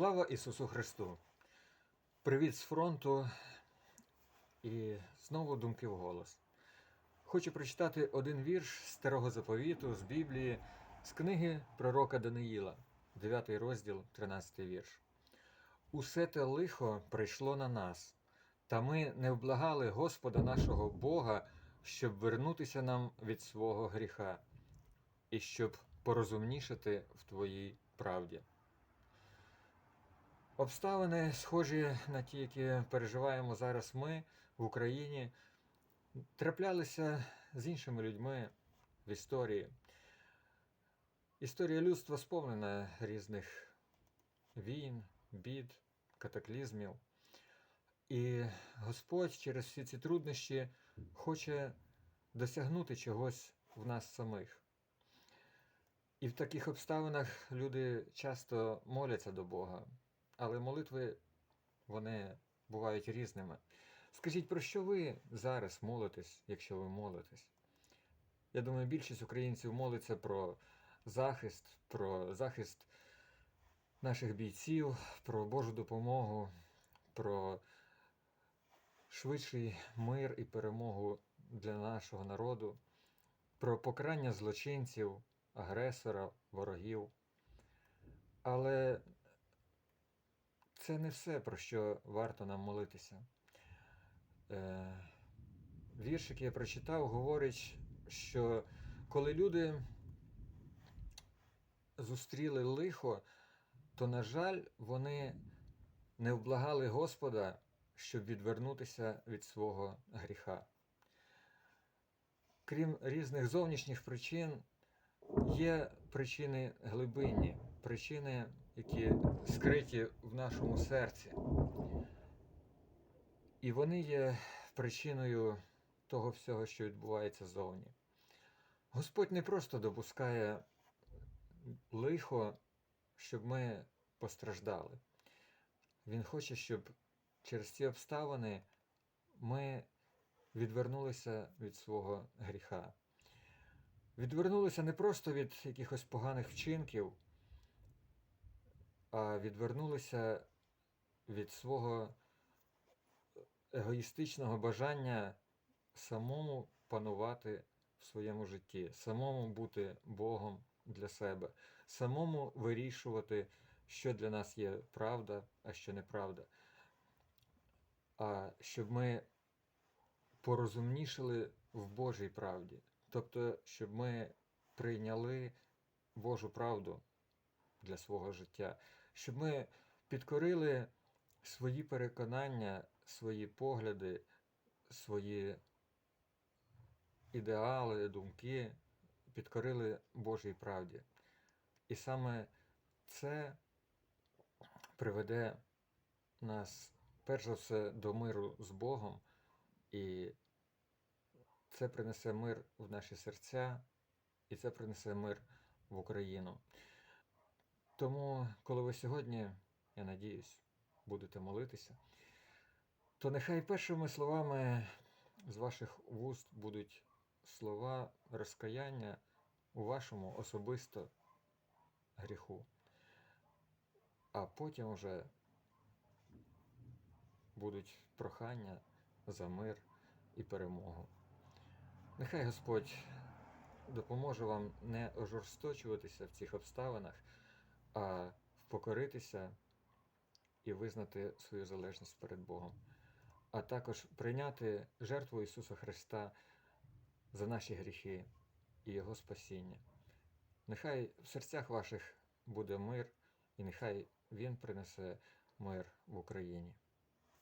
Слава Ісусу Христу! Привіт з фронту і знову думки в голос. Хочу прочитати один вірш старого заповіту з Біблії, з книги пророка Даниїла, 9 розділ, 13 вірш. Усе те лихо прийшло на нас, та ми не вблагали Господа нашого Бога, щоб вернутися нам від свого гріха, і щоб порозумнішати в Твоїй правді. Обставини, схожі на ті, які переживаємо зараз ми в Україні, траплялися з іншими людьми в історії. Історія людства сповнена різних війн, бід, катаклізмів. І Господь через всі ці труднощі хоче досягнути чогось в нас самих. І в таких обставинах люди часто моляться до Бога, але молитви вони бувають різними. Скажіть, про що ви зараз молитесь, якщо ви молитесь? Я думаю, більшість українців молиться про захист, про захист наших бійців, про Божу допомогу, про швидший мир і перемогу для нашого народу, про покарання злочинців, агресора, ворогів. Але це не все, про що варто нам молитися. Е, Вірш, який я прочитав, говорить, що коли люди зустріли лихо, то, на жаль, вони не вблагали Господа, щоб відвернутися від свого гріха. Крім різних зовнішніх причин, є причини глибинні, причини, які скриті в нашому серці. І вони є причиною того всього, що відбувається ззовні. Господь не просто допускає лихо, щоб ми постраждали. Він хоче, щоб через ці обставини ми відвернулися від свого гріха. Відвернулися не просто від якихось поганих вчинків, а відвернулися від свого егоїстичного бажання самому панувати в своєму житті, самому бути Богом для себе, самому вирішувати, що для нас є правда, а що неправда. А щоб ми порозумнішали в Божій правді. Тобто, щоб ми прийняли Божу правду для свого життя, щоб ми підкорили свої переконання, свої погляди, свої ідеали, думки, підкорили Божій правді. І саме це приведе нас, перш за все, до миру з Богом, і це принесе мир в наші серця, і це принесе мир в Україну. Тому, коли ви сьогодні, я надіюсь, будете молитися, то нехай першими словами з ваших вуст будуть слова розкаяння у вашому особисто гріху. А потім вже будуть прохання за мир і перемогу. Нехай Господь допоможе вам не ожорсточуватися в цих обставинах, а впокоритися і визнати свою залежність перед Богом, а також прийняти жертву Ісуса Христа за наші гріхи і Його спасіння. Нехай в серцях ваших буде мир, і нехай Він принесе мир в Україні.